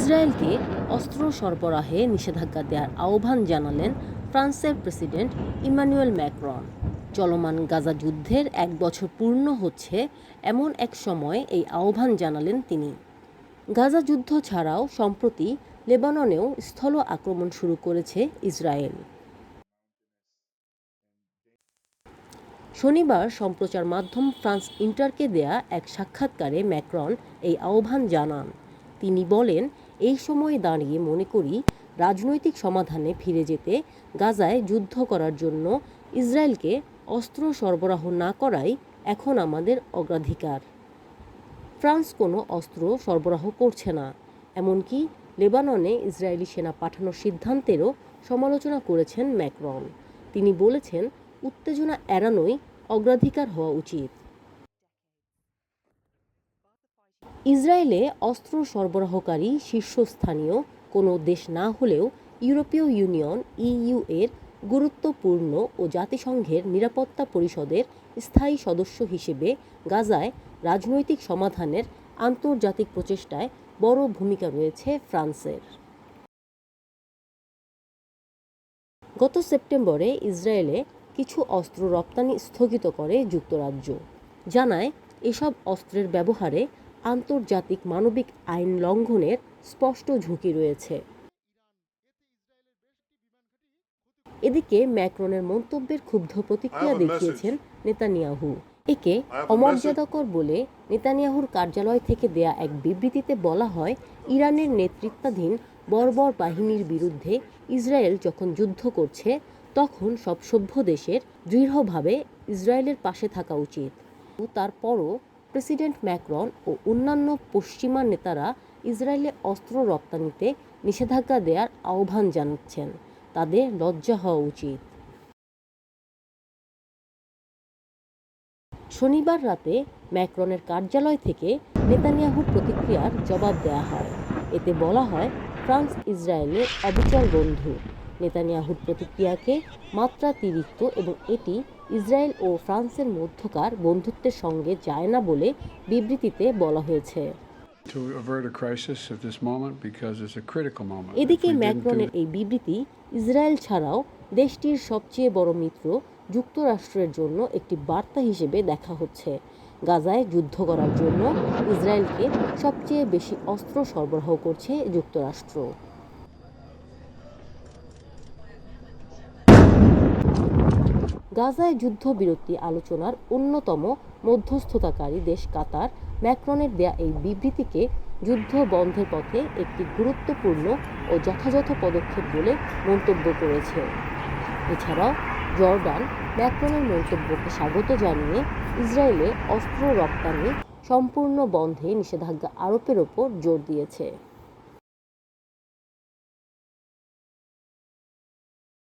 ইসরায়েলকে অস্ত্র সরবরাহে নিষেধাজ্ঞা দেওয়ার আহ্বান জানালেন ফ্রান্সের প্রেসিডেন্ট ইমানুয়েল ম্যাক্রন। চলমান গাজা যুদ্ধের এক বছর পূর্ণ হচ্ছে এমন এক সময় এই আহ্বান জানালেন তিনি। গাজা যুদ্ধ ছাড়াও সম্প্রতি লেবাননেও স্থল আক্রমণ শুরু করেছে ইসরায়েল। শনিবার সম্প্রচার মাধ্যম ফ্রান্স ইন্টারকে দেয়া এক সাক্ষাৎকারে ম্যাক্রন এই আহ্বান জানান। তিনি বলেন এই সময়ে দাঁড়িয়ে মনে করি রাজনৈতিক সমাধানে ফিরে যেতে গাজায় যুদ্ধ করার জন্য ইসরায়েলকে অস্ত্র সরবরাহ না করাই এখন আমাদের অগ্রাধিকার। ফ্রান্স কোনো অস্ত্র সরবরাহ করছে না, এমনকি লেবাননে ইসরায়েলি সেনা পাঠানোর সিদ্ধান্তেরও সমালোচনা করেছেন ম্যাক্রন। তিনি বলেছেন, উত্তেজনা এড়ানোই অগ্রাধিকার হওয়া উচিত। ইসরায়েলে অস্ত্র সরবরাহকারী শীর্ষস্থানীয় কোনো দেশ না হলেও ইউরোপীয় ইউনিয়ন, ইইউ এর গুরুত্বপূর্ণ ও জাতিসংঘের নিরাপত্তা পরিষদের স্থায়ী সদস্য হিসেবে গাজায় রাজনৈতিক সমাধানের আন্তর্জাতিক প্রচেষ্টায় বড় ভূমিকা রয়েছে ফ্রান্সের। গত সেপ্টেম্বরে ইসরায়েলে কিছু অস্ত্র রপ্তানি স্থগিত করে যুক্তরাজ্য। জানায়, এসব অস্ত্রের ব্যবহারে আন্তর্জাতিক মানবিক আইন লঙ্ঘনের স্পষ্ট ঝুঁকি রয়েছে। এদিকে ম্যাক্রনের মন্তব্যের ক্ষুব্ধ প্রতিক্রিয়া দেখিয়েছেন নেতানিয়াহু। একে অমর্যাদাকর বলে নেতানিয়াহুর কার্যালয় থেকে দেয়া এক বিবৃতিতে বলা হয় ইরানের নেতৃত্বাধীন বর্বর বাহিনীর বিরুদ্ধে ইসরায়েল যখন যুদ্ধ করছে তখন সব সভ্য দেশের দৃঢ়ভাবে ইসরায়েলের পাশে থাকা উচিত। তারপরও প্রেসিডেন্ট ম্যাক্রন ও অন্যান্য পশ্চিমা নেতারা ইসরায়েলে অস্ত্র রপ্তানিতে নিষেধাজ্ঞা দেওয়ার আহ্বান জানাচ্ছেন। তাদের লজ্জা হওয়া উচিত। শনিবার রাতে ম্যাক্রনের কার্যালয় থেকে নেতানিয়াহুর প্রতিক্রিয়ার জবাব দেওয়া হয়। এতে বলা হয়, ফ্রান্স ইসরায়েলের অবিচল বন্ধু। নেতানিয়াহুর প্রতিক্রিয়াকে মাত্রাতিরিক্ত এবং এটি ইসরায়েল ও ফ্রান্সের মধ্যকার বন্ধুত্বের সঙ্গে যায় না বলে বিবৃতিতে বলা হয়েছে। এদিকে ম্যাক্রনের এই বিবৃতি ইসরায়েল ছাড়াও দেশটির সবচেয়ে বড় মিত্র যুক্তরাষ্ট্রের জন্য একটি বার্তা হিসেবে দেখা হচ্ছে। গাজায় যুদ্ধ করার জন্য ইসরায়েলকে সবচেয়ে বেশি অস্ত্র সরবরাহ করছে যুক্তরাষ্ট্র। গাজায় যুদ্ধবিরতি আলোচনার অন্যতম মধ্যস্থতাকারী দেশ কাতার, ম্যাক্রনের দেয়া এই বিবৃতিকে যুদ্ধ বন্ধের পথে একটি গুরুত্বপূর্ণ ও যথাযথ পদক্ষেপ বলে মন্তব্য করেছে। এছাড়াও, জর্ডান ম্যাক্রনের মন্তব্যকে স্বাগত জানিয়ে ইসরায়েলে অস্ত্র রপ্তানি সম্পূর্ণ বন্ধে নিষেধাজ্ঞা আরোপের ওপর জোর দিয়েছে।